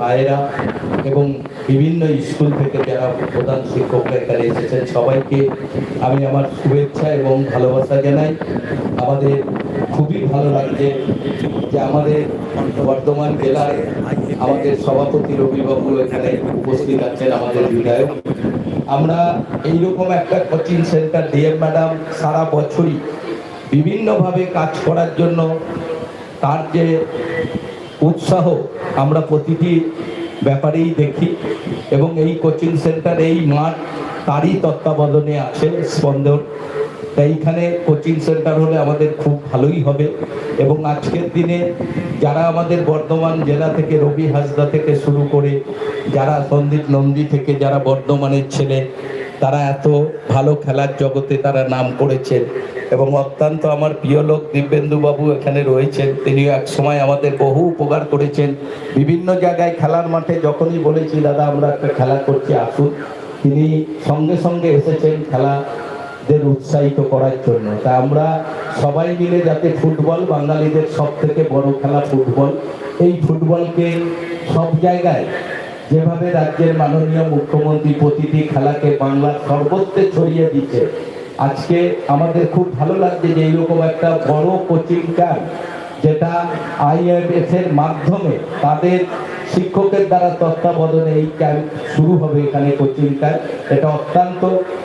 ভাইয়েরা এবং বিভিন্ন স্কুল থেকে যারা প্রধান শিক্ষকরা এখানে এসেছেন সবাইকে আমি আমার শুভেচ্ছা এবং ভালোবাসা জানাই। আমাদের খুবই ভালো লাগছে যে আমাদের বর্ধমান জেলার আমাদের সভাপতি রবিবাবু এখানে উপস্থিত আছেন আমাদের বিধায়ক। আমরা এইরকম একটা কোচিং সেন্টার ডিএম ম্যাডাম সারা বছরই বিভিন্নভাবে কাজ করার জন্য তার যে উৎসাহ আমরা প্রতিটি ব্যাপারেই দেখি এবং এই কোচিং সেন্টার এই মাঠ তারই তত্ত্বাবধানে আছে স্পন্দন। তাই এইখানে কোচিং সেন্টার হলে আমাদের খুব ভালোই হবে এবং আজকের দিনে যারা আমাদের বর্ধমান জেলা থেকে রবি হাসদা থেকে শুরু করে যারা সন্দীপ নন্দী থেকে যারা বর্ধমানের ছেলে তারা এত ভালো খেলার জগতে তারা নাম করেছেন এবং অত্যন্ত আমার প্রিয় লোক দিব্যেন্দু বাবু এখানে রয়েছেন। তিনি এক সময় আমাদের বহু উপকার করেছেন। বিভিন্ন জায়গায় খেলার মাঠে যখনই বলেছি, দাদা, আমরা একটা খেলা করছি, আসুন। তিনি সঙ্গে সঙ্গে এসেছেন খেলাদের উৎসাহিত করার জন্য। তা আমরা সবাই মিলে যাতে ফুটবল বাঙালিদের সব থেকে বড় খেলা ফুটবল, এই ফুটবলকে সব জায়গায় যেভাবে রাজ্যের মাননীয় মুখ্যমন্ত্রী প্রতিটি খেলাকে বাংলার সর্বত্রে ছড়িয়ে দিচ্ছে, আজকে আমাদের খুব ভালো লাগছে যে এইরকম একটা বড় কোচিং ক্যাম্প যেটা আইএফএস এর মাধ্যমে তাদের শিক্ষকের দ্বারা তত্ত্বাবধানে এই ক্যাম্প শুরু হবে এখানে কোচিং ক্যাম্প এটা অত্যন্ত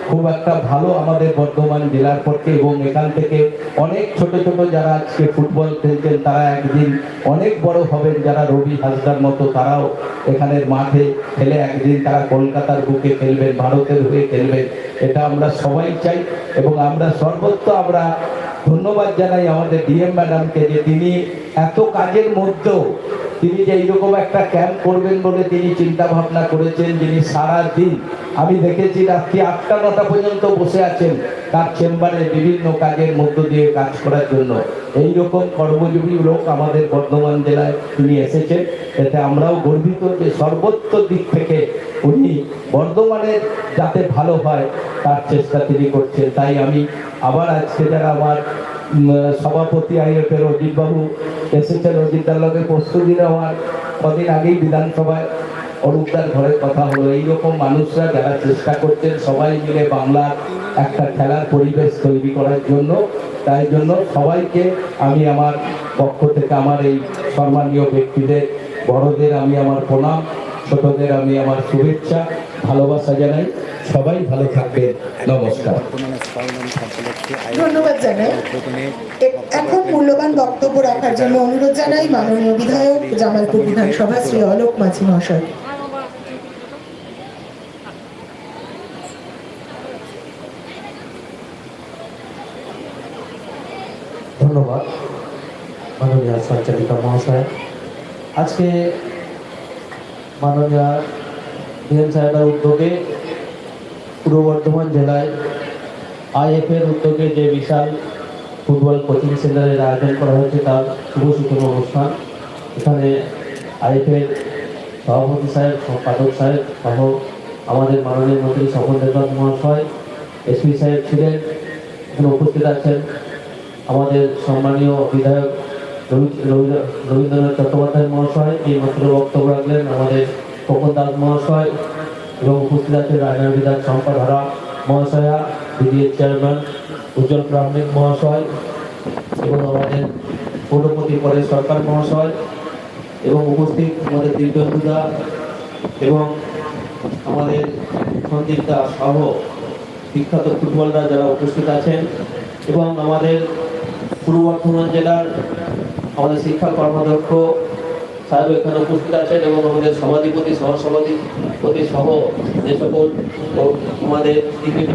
খুব একটা ভালো আমাদের বর্ধমান জেলার পক্ষে এবং এখান থেকে অনেক ছোট ছোট যারা আজকে ফুটবল খেলছেন, তারা একদিন অনেক বড় হবেন যারা রবি হাসদার মতো, তারাও এখানের মাঠে খেলে একদিন তারা কলকাতার বুকে খেলবেন, ভারতের হয়ে খেলবেন। এটা আমরা সবাই চাই এবং আমরা সর্বত্র আমরা ধন্যবাদ জানাই আমাদের ডিএম ম্যাডামকে যে তিনি এত কাজের মধ্যেও তিনি যে এইরকম একটা ক্যাম্প করবেন বলে তিনি চিন্তা ভাবনা করেছেন, যিনি সারা দিন আমি দেখেছি রাত্রি আটটা নটা পর্যন্ত বসে আছেন তার চেম্বারে বিভিন্ন কাজের মধ্য দিয়ে কাজ করার জন্য। এই রকম কর্মজীবী লোক আমাদের বর্ধমান জেলায় তিনি এসেছেন। এতে আমরাও গর্বিত যে সর্বত্র দিক থেকে উনি বর্ধমানের যাতে ভালো হয়, তার চেষ্টা তিনি করছেন। তাই আমি আবার আজকে যারা আমার সভাপতি আইএফের অজিতবাবু এসেছেন। অজিতদার লগে প্রস্তুতি নেওয়ার কদিন আগেই বিধানসভায় অরূপদার ঘরে কথা হলো। এইরকম মানুষরা যারা চেষ্টা করছেন সবাই মিলে বাংলার একটা খেলার পরিবেশ তৈরি করার জন্য, তাই জন্য সবাইকে আমি আমার পক্ষ থেকে, আমার এই সম্মানীয় ব্যক্তিদের, বড়দের, আমি আমার প্রণাম। ছোটদের আমি আমার শুভেচ্ছা ভালোবাসা জানাই। সবাই ভালো থাকবেন। নমস্কার। ধন্যবাদ জানাই। এখন মূল্যবান বক্তব্য রাখার জন্য অনুরোধ জানাই মাননীয় বিধায়ক জামালপুর বিধানসভা শ্রী অলোক মাঝি মহাশয়। ধন্যবাদ। মাননীয় সঞ্চালিকা মহাশয়। আজকে মাননীয় ডিএম সাহেবের উদ্যোগে পূর্ব বর্ধমান জেলায় আইএফের উদ্যোগে যে বিশাল ফুটবল কোচিং সেন্টারের আয়োজন করা হয়েছে তার শুভ সূচনা অনুষ্ঠান। এখানে আইএফের সভাপতি সাহেব, সম্পাদক সাহেব সহ আমাদের মাননীয় মন্ত্রী স্বপন দেবনাথ মহাশয়, এসপি সাহেব ছিলেন। উপস্থিত আছেন আমাদের সম্মানীয় বিধায়ক রবীন্দ্রনাথ চট্টোপাধ্যায় মহাশয়, এই মাত্র বক্তব্য রাখলেন আমাদের খোকন দাস মহাশয় এবং উপস্থিত আছেন রায়না বিধান সম্পাধারা মহাশয়া বিডিএর চেয়ারম্যান উজ্জ্বল প্রামাণিক মহাশয় এবং আমাদের পৌরপতি পরে সরকার মহাশয় এবং উপস্থিত আমাদের দিব্যন্দুদা এবং আমাদের সন্দীপ দাস সহ বিখ্যাত ফুটবলরা যারা উপস্থিত আছেন এবং আমাদের পূর্ব বর্ধমান জেলার আমাদের শিক্ষা কর্মাধ্যক্ষ সাহেব এখানে উপস্থিত আছেন এবং আমাদের সভাধিপতি সহসভাধিপতি সহ যে সকল আমাদের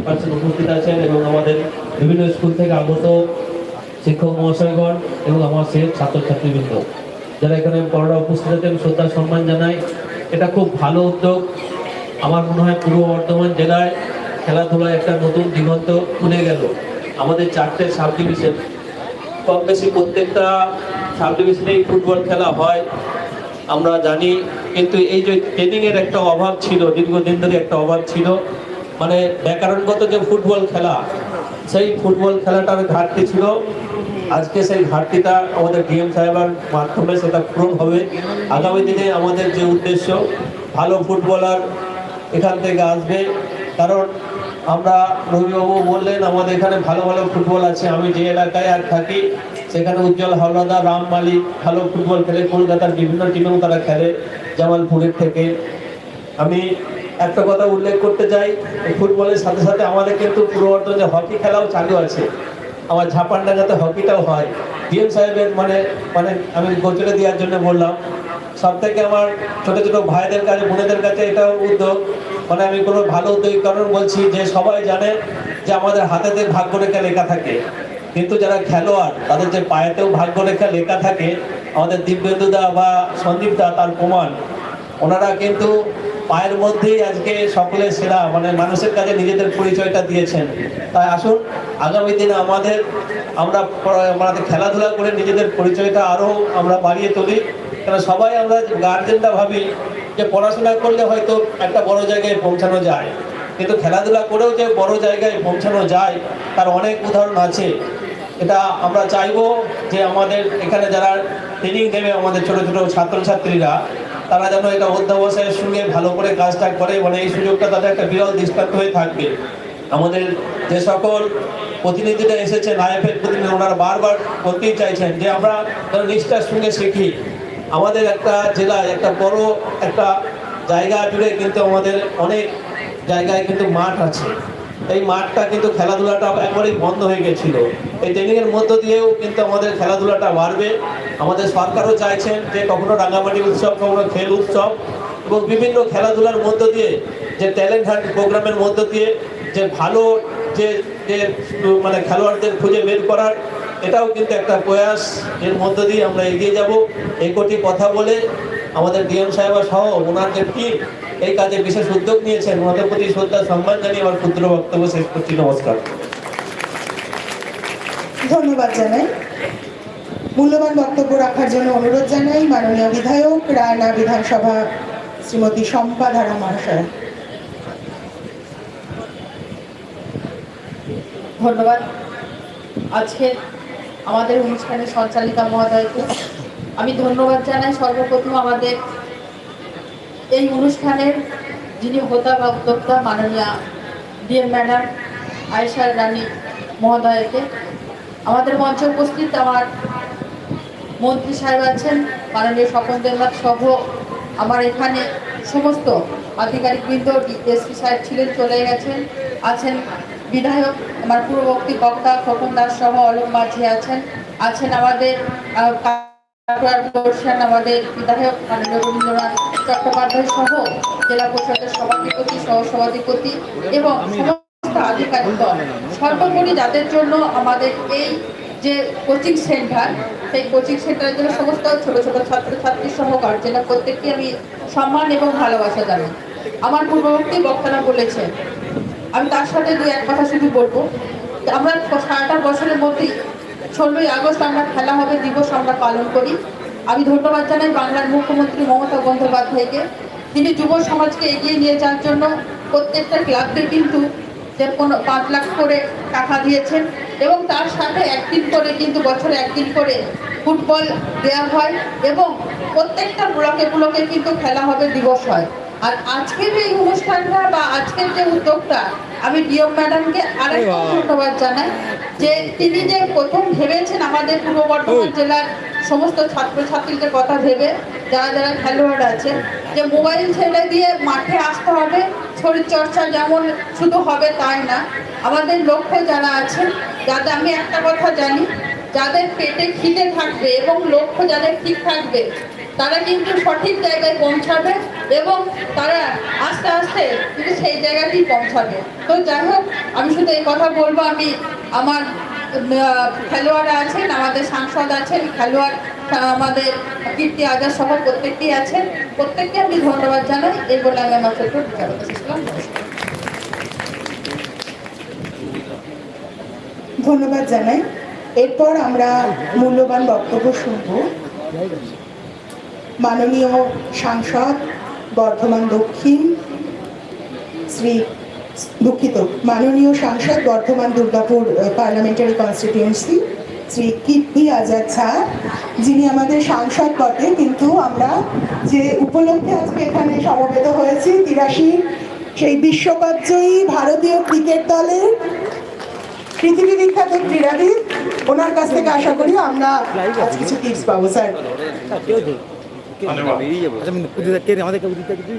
পার্সন উপস্থিত আছেন এবং আমাদের বিভিন্ন স্কুল থেকে আগত শিক্ষক মহাশয়গণ এবং আমার সে ছাত্রছাত্রীবৃন্দ। যারা এখানে বড়রা উপস্থিত আছেন, শ্রদ্ধা, সম্মান জানাই। এটা খুব ভালো উদ্যোগ। আমার মনে হয় পূর্ব বর্ধমান জেলায় খেলাধুলায় একটা নতুন দিগন্ত খুলে গেল। আমাদের চারটে সাব ডিভিশন কম বেশি প্রত্যেকটা সাব ডিভিশনেই ফুটবল খেলা হয়, আমরা জানি, কিন্তু এই যে ট্রেনিংয়ের একটা অভাব ছিল, দীর্ঘদিন ধরে একটা অভাব ছিল মানে ব্যাকরণগত যে ফুটবল খেলা, সেই ফুটবল খেলাটার ঘাটতি ছিল। আজকে সেই ঘাটতিটা আমাদের ডিএম সাহেবের মাধ্যমে সেটা পূরণ হবে। আগামী দিনে আমাদের যে উদ্দেশ্য, ভালো ফুটবলার এখান থেকে আসবে। কারণ আমরা রবিবাবু বললেন, আমাদের এখানে ভালো ভালো ফুটবল আছে, আমি যে এলাকায় আর থাকি সেখানে উজ্জ্বল হাওলাদার রাম মালিক, ভালো ফুটবল খেলে কলকাতার বিভিন্ন টিমেও তারা খেলে জামালপুরের থেকে। আমি একটা কথা উল্লেখ করতে চাই, ফুটবলের সাথে সাথে আমাদের কিন্তু পূর্ববর্তমানে যে হকি খেলাও চালু আছে। আমার ঝাপানডাঙ্গাতে হকিটাও হয়। ডিএম সাহেবের মানে মানে আমি গোচরে দেওয়ার জন্য বললাম, সব থেকে আমার ছোট ছোট ভাইদের কাছে, বোনেদের কাছে এটাও উদ্যোগ। মানে আমি কোনো ভালো উদ্যোগ কারণ বলছি যে সবাই জানে যে আমাদের হাতেতে ভাগ্য রেখা লেখা থাকে। কিন্তু যারা খেলোয়াড়, তাদের যে পায়েতেও ভাগ্য রেখা লেখা থাকে, আমাদের দিব্যেন্দুদা বা সন্দীপদা তার প্রমাণ। ওনারা কিন্তু পায়ের মধ্যেই আজকে সকলে সেরা মানে মানুষের কাছে নিজেদের পরিচয়টা দিয়েছেন। তাই আসুন, আগামী দিনে আমাদের, আমরা আমাদের খেলাধুলা করে নিজেদের পরিচয়টা আরও আমরা বাড়িয়ে তুলি। কারণ সবাই আমরা গার্জেনটা ভাবি যে পড়াশোনা করলে হয়তো একটা বড় জায়গায় পৌঁছানো যায়। কিন্তু খেলাধুলা করেও যে বড় জায়গায় পৌঁছানো যায়, তার অনেক উদাহরণ আছে। এটা আমরা চাইব যে আমাদের এখানে যারা ট্রেনিং দেবে আমাদের ছোট ছোট ছাত্রছাত্রীরা, তারা যেন এটা অধ্যাবসায়ের সঙ্গে ভালো করে কাজটা করে মানে এই সুযোগটা তাদের একটা বিরল দৃষ্টান্ত হয়ে থাকবে। আমাদের যে সকল প্রতিনিধিরা এসেছেন আইএফের প্রতিনিধি, ওনারা বারবার করতেই চাইছেন যে আমরা যেন নিষ্ঠার সঙ্গে শিখি। আমাদের একটা জেলায় একটা বড় একটা জায়গা জুড়ে কিন্তু আমাদের অনেক জায়গায় কিন্তু মাঠ আছে। এই মাঠটা কিন্তু খেলাধুলাটা একবারেই বন্ধ হয়ে গেছিল। এই ট্রেনিং এর মধ্য দিয়েও কিন্তু আমাদের খেলাধুলাটা বাড়বে। আমাদের সরকারও চাইছেন যে কখনো রাঙামাটি উৎসব, কখনো খেল উৎসব এবং বিভিন্ন খেলাধুলার মধ্য দিয়ে, যে ট্যালেন্ট হান্ট প্রোগ্রামের মধ্য দিয়ে, যে ভালো যে যে মানে খেলোয়াড়দের খুঁজে বের করার, এটাও কিন্তু একটা প্রয়াস। এর মধ্য দিয়ে আমরা এগিয়ে যাব। এই কোটি কথা বলে আমাদের ডিএম সাহেব সহ ওনার যে টিম এই কাজে বিশেষ উদ্যোগ নিয়েছেন ওনাদের প্রতি শ্রদ্ধা সম্মান জানিয়ে আমার ক্ষুদ্র বক্তব্য শেষ করছি। নমস্কার। ধন্যবাদ জানাই। মূল্যবান বক্তব্য রাখার জন্য অনুরোধ জানাই মাননীয় বিধায়ক রায়না বিধানসভা শ্রীমতী শম্পা ধারা মহাশয়। ধন্যবাদ। আজকে আমাদের অনুষ্ঠানের সঞ্চালিকা মহোদয়কে আমি ধন্যবাদ জানাই। সর্বপ্রথম আমাদের এই অনুষ্ঠানের যিনি হোতা বা উদ্যোক্তা মাননীয়া ডিএম ম্যাডাম আয়েশা রানী মহোদয়কে, আমাদের মঞ্চে উপস্থিত আমার মন্ত্রী সাহেব আছেন, মাননীয় স্বপন দেবনাথ সহ আমার এখানে সমস্ত আধিকারিকবৃন্দ এসপি সাহেব ছিলেন, চলে গেছেন, আছেন বিধায়ক, আমার পূর্ববর্তী বক্তা খোকন দাস সহ অলোক মাঝি আছেন আছেন আমাদের আমাদের বিধায়ক মাননীয় রবীন্দ্রনাথ চট্টোপাধ্যায় সহ জেলা পরিষদের সভাধিপতি সহ সভাধিপতি এবং সমস্ত আধিকারিকগণ সর্বোপরি যাদের জন্য আমাদের এই যে কোচিং সেন্টার, সেই কোচিং সেন্টারের জন্য সমস্ত ছোট ছোট ছাত্রছাত্রী সহ গার্জেনরা প্রত্যেককে আমি সম্মান এবং ভালোবাসা জানাই। আমার পূর্ববর্তী বক্তারা বলেছে আমি তার সাথে দু এক কথা শুধু বলব, আমরা সারাটা বছরের মধ্যেই ষোলোই আগস্ট আমরা খেলা হবে, দিবস আমরা পালন করি। আমি ধন্যবাদ জানাই বাংলার মুখ্যমন্ত্রী মমতা বন্দ্যোপাধ্যায়কে। তিনি যুব সমাজকে এগিয়ে নিয়ে যাওয়ার জন্য প্রত্যেকটা ক্লাবকে কিন্তু যে কোনো পাঁচ লাখ করে টাকা দিয়েছেন এবং তার সাথে একদিন করে কিন্তু বছরে একদিন করে ফুটবল দেওয়া হয় এবং প্রত্যেকটা ব্লকে ব্লকে কিন্তু খেলা হবে দিবস হয়। আর আজকের এই অনুষ্ঠানটা বা আজকের যে উদ্যোগটা আমি ডিএম ম্যাডামকে আরেকটা ধন্যবাদ জানাই যে তিনি যে প্রথম ভেবেছেন আমাদের পূর্ব বর্ধমান জেলার সমস্ত ছাত্রছাত্রীদের কথা ভেবে, যারা যারা খেলোয়াড় আছে, যে মোবাইল ছেড়ে দিয়ে মাঠে আসতে হবে শরীর চর্চা যেমন শুধু হবে তাই না, আমাদের লক্ষ্য যারা আছেন যাতে আমি একটা কথা জানি, যাদের পেটে খিদে থাকবে এবং লক্ষ্য যাদের ঠিক থাকবে, তারা কিন্তু সঠিক জায়গায় পৌঁছাবে এবং তারা আস্তে আস্তে কিন্তু সেই জায়গাতেই পৌঁছাবে। তো যাই হোক, আমি শুধু এই কথা বলব, আমি আমার খেলোয়াড় আছেন, আমাদের সাংসদ আছেন, খেলোয়াড় আমাদের কীর্তি আজাদ সহ প্রত্যেকটি আছেন। প্রত্যেককে আমি ধন্যবাদ জানাই, এই বলে আমি আমার ছোট্ট নমস্কার। ধন্যবাদ জানাই। এরপর আমরা মূল্যবান বক্তব্য শুনব। মাননীয় সাংসদ বর্ধমান দক্ষিণ, শ্রী দুঃখিত। মাননীয় সাংসদ Bardhaman Durgapur parliamentary constituency Shri Kirti Azad sir যিনি আমাদের সাংসদ বটে কিন্তু আমরা যে উপলক্ষে আজকে এখানে সমবেত হয়েছি তিরাশি সেই বিশ্বকাপ জয়ী ভারতীয় ক্রিকেট দলের পৃথিবী বিখ্যাত ক্রীড়াবিদ ওনার কাছ থেকে আশা করি আমরা আজ কিছু টিপস পাবো স্যার। আচ্ছা আমাদের কেউ দিতে দিই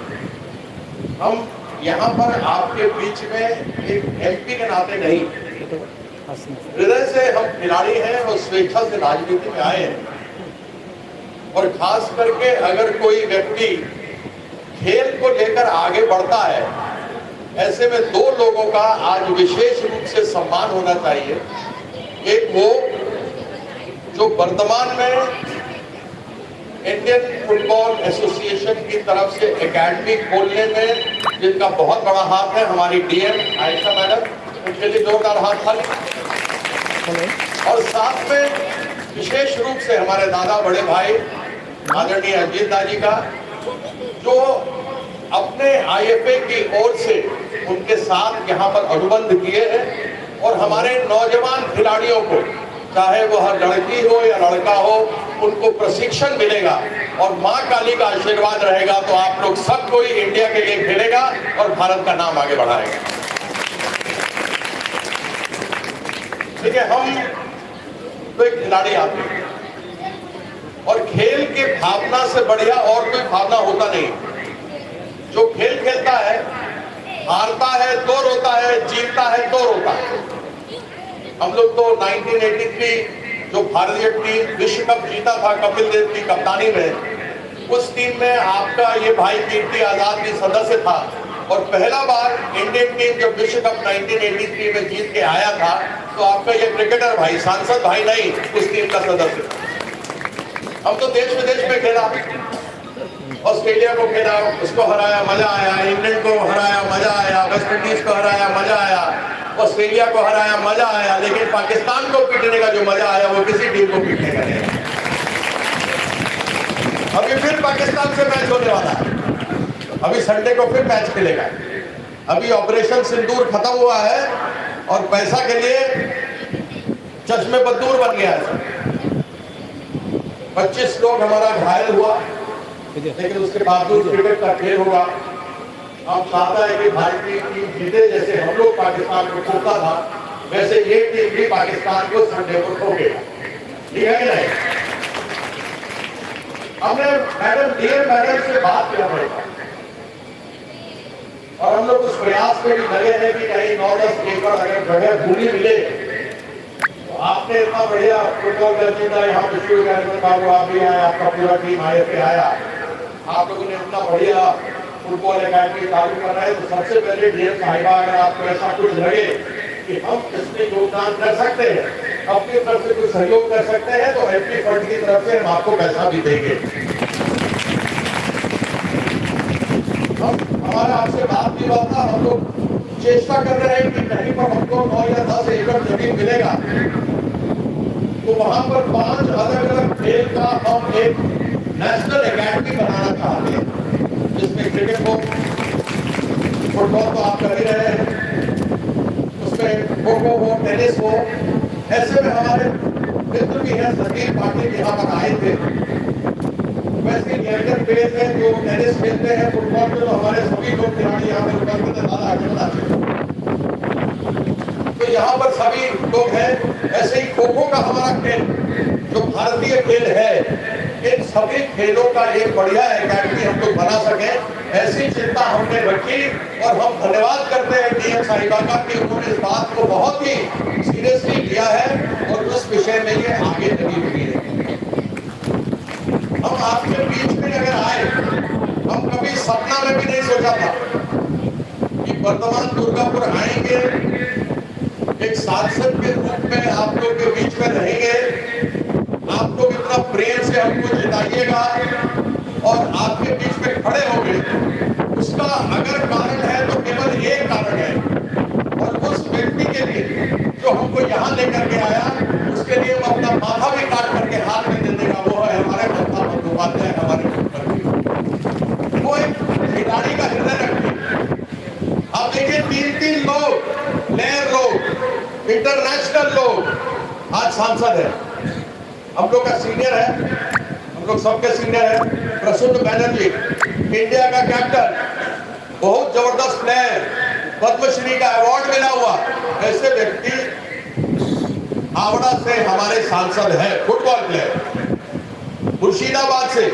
हम यहाँ पर आपके बीच में एक एमपी के नाते नहीं। हृदय से हम खिलाड़ी हैं और स्वेच्छा से राजनीति में आए हैं। और खास करके अगर कोई व्यक्ति खेल को लेकर आगे बढ़ता है, ऐसे में दो लोगों का आज विशेष रूप से सम्मान होना चाहिए। एक वो जो वर्तमान में इंडियन फुटबॉल एसोसिएशन की तरफ़ से एकेडमी खोलने में जिनका बहुत बड़ा हाथ है हमारी डीएम आयशा मैडम उनके लिए जोरदार हाथ खाली। और साथ में विशेष रूप से हमारे दादा बड़े भाई आदरणीय अजीत दाजी का जो अपने आईएफए की ओर से उनके साथ यहाँ पर अनुबंध किए हैं और हमारे नौजवान खिलाड़ियों को चाहे वो हर लड़की हो या लड़का हो उनको प्रशिक्षण मिलेगा और माँ काली का आशीर्वाद रहेगा तो आप लोग सब कोई इंडिया के लिए खेलेगा और भारत का नाम आगे बढ़ाएगा। देखिए, हम तो एक खिलाड़ी आते हैं और खेल के भावना से बढ़िया और कोई भावना होता नहीं। जो खेल खेलता है, हारता है तो रोता है, जीतता है तो रोता है। हम लोग तो 1983 जो भारतीय टीम विश्व कप जीता था, कपिल देव की कप्तानी में, उस टीम में आपका ये भाई कीर्ति आज़ाद भी सदस्य था। और पहला बार इंडियन टीम जब विश्व कप 1983 में जीत के आया था तो आपका ये क्रिकेटर भाई, सांसद भाई नहीं, उस टीम का सदस्य। था हम तो देश विदेश में खेला। ऑस्ट्रेलिया को खेला, उसको हराया, मज़ा आया, इंग्लैंड को हराया, मज़ा आया, वेस्ट इंडीज को हराया, मज़ा आया। ऑस्ट्रेलिया को हराया, मज़ा आया, लेकिन पाकिस्तान को पीटने का जो मज़ा आया, वो किसी टीम को पीटने का नहीं अभी फिर पाकिस्तान से मैच होने वाला है। अभी संडे को फिर मैच खेलेगा। अभी ऑपरेशन सिंदूर खत्म हुआ है और पैसा के लिए चश्मे बदूर बन गया है। 25 लोग हमारा घायल हुआ, लेकिन उसके बावजूद क्रिकेट का खेल होगा। हम चाहता है कि भारतीय टीम जीते, जैसे हम लोग पाकिस्तान को ठोका था, वैसे ये टीम भी पाकिस्तान को संडे को ठोकेगा ठीक है कि नहीं? हमने मैडम डीएम मैडम से बात किया पड़ेगा और हम लोग उस प्रयास में भी लगे हैं कि कहीं नौ दस एकड़ अगर जगह भूमि मिले तो आपने इतना बढ़िया फुटबॉल का चिंता यहाँ विश्व कार्यक्रम बाबू आप भी आए, आपका पूरा टीम आए पे आया। आप लोगों ने इतना बढ़िया फुटबॉल अकेडमी चालू कर रहे हैं तो सबसे पहले डीएम साहिबा, अगर आपको ऐसा कुछ लगे कि हम इसमें योगदान कर सकते हैं, अपनी तरफ़ से कुछ सहयोग कर सकते हैं तो एमपी फंड की तरफ़ से हम आपको पैसा भी देंगे। हम, हमारा आपसे बात भी हुआ था हम लोग चेष्टा कर रहे हैं कि कहीं पर हमको नौ या दस एकड़ ज़मीन मिलेगा। तो वहाँ पर पाँच अलग अलग खेल का हम एक नेशनल एकेडमी बनाना चाहते हैं। जिसमें क्रिकेट हो फुटबॉल तो आप कर ही रहे हैं। उसमें खो खो हो टेनिस हो ऐसे में हमारे मित्र भी हैं संदीप पाटिल यहाँ पर आए थे। वैसे यंगर प्लेयर हैं, जो टेनिस खेलते हैं, फुटबॉल में तो हमारे सभी लोग खिलाड़ी यहाँ पर उपस्थित हैं दादा अकेला तो यहाँ पर सभी लोग हैं, ऐसे ही खो खो का हमारा खेल, जो भारतीय खेल है सभी खेलों का एक बढ़िया एकेडमी हम लोग बना सके। ऐसी चिंता हमने रखी और हम धन्यवाद करते हैं डीएम साहिबा का। कि उन्होंने इस बात को बहुत ही सीरियसली लिया है और उस विषय में ये आगे लगी हुई है। हम आपके बीच में अगर आए, हम कभी सपना में भी नहीं सोचा था कि वर्तमान दुर्गापुर आएँगे, एक सांसद के रूप में आप लोग के बीच में रहेंगे आप लोग इतना प्रेम से हमको जिताइएगा और आपके बीच में खड़े होंगे उसका अगर कारण है तो केवल एक कारण है। और उस व्यक्ति के लिए जो हमको यहाँ लेकर के आया, उसके लिए वो अपना माथा भी काट करके हाथ में दे देगा। वो है हमारे ममता बंदोपाध्याय हमारे वो एक खिलाड़ी का हृदय रखते आप देखिए तीन तीन लोग, नए लोग इंटरनेशनल लोग, आज सांसद है। हम लोग का सीनियर है। लोग सबके सीनियर है। प्रसून बैनर्जी, इंडिया का कैप्टन बहुत ज़बरदस्त प्लेयर पद्मश्री का अवार्ड मिला हुआ। ऐसे व्यक्ति हावड़ा से हमारे सांसद है फुटबॉल प्लेयर मुर्शिदाबाद से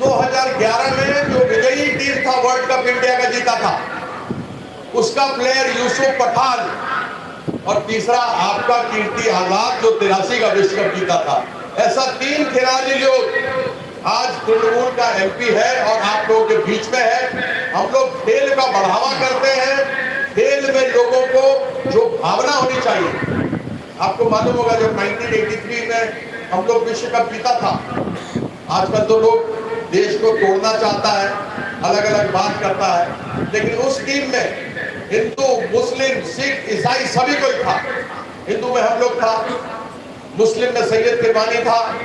2011 में जो विजयी टीम था वर्ल्ड कप इंडिया का जीता था, उसका प्लेयर यूसुफ पठान और तीसरा आपका कीर्ति आज़ाद जो तिरासी का विश्व कप जीता था। ऐसा तीन खिलाड़ी लोग आज तृणमूल का एमपी है और आप लोगों के बीच में है। हम लोग खेल का बढ़ावा करते हैं। खेल में लोगों को जो भावना होनी चाहिए। आपको मालूम होगा जब 1983 में हम लोग विश्व कप जीता था। आजकल तो लोग देश को तोड़ना चाहता है अलग अलग बात करता है। लेकिन उस टीम में हिंदू, मुस्लिम, सिख, ईसाई सभी कोई था। हिंदू में हम लोग था। मुस्लिम में सैयद किरवानी था।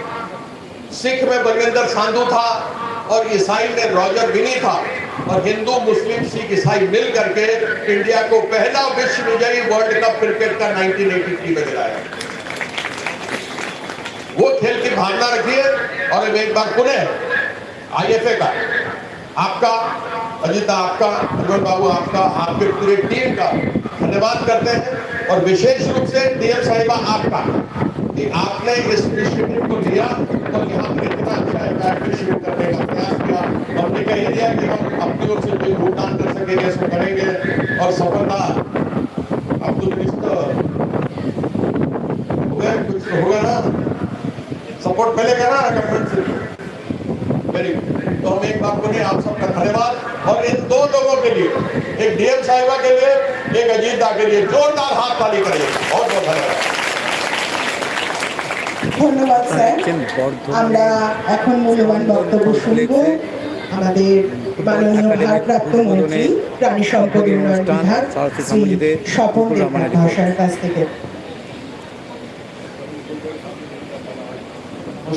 सिख में बलविंदर सांधु था और ईसाई में रॉजर विनी था। और हिंदू, मुस्लिम, सिख, ईसाई मिल करके इंडिया को पहला विश्व विजयी वर्ल्ड कप क्रिकेट का 1983 में दिलाया वो खेल की भावना रखिए और अब एक बार पुनः आईएफए का। आपका, अजिता आपका अजय बाबू आपका, आपके पूरे टीम का धन्यवाद करते हैं। और विशेष रूप से डीएम साहिबा आपका। कि आपने इस इनिशिएटिव को लिया और यहाँ पर इतना अच्छा शुरू करने का प्रयास किया। हमने कह दिया कि हम अपनी ओर से जो भुगतान कर सकेंगे, इसको करेंगे और सफलता अब्दुल मिनिस्टर हो गया कुछ तो होगा ना। सपोर्ट मिलेगा ना गवर्नमेंट से। वेरी तो हम एक बार बोले आप सबका धन्यवाद। और इन दो लोगों के लिए, एक डीएम साहिबा के लिए, एक अजीत दा के लिए, जोरदार हाथ ताली करिए। बहुत बहुत धन्यवाद। ধন্যবাদ স্যার। আমরা এখন মূল্যবান বক্তব্য শুনব। আমাদের মাননীয় ভারপ্রাপ্ত মন্ত্রী প্রাণী সম্পদ উন্নয়ন বিভাগ শ্রী স্বপন দেবনাথ ভাষার কাছ থেকে।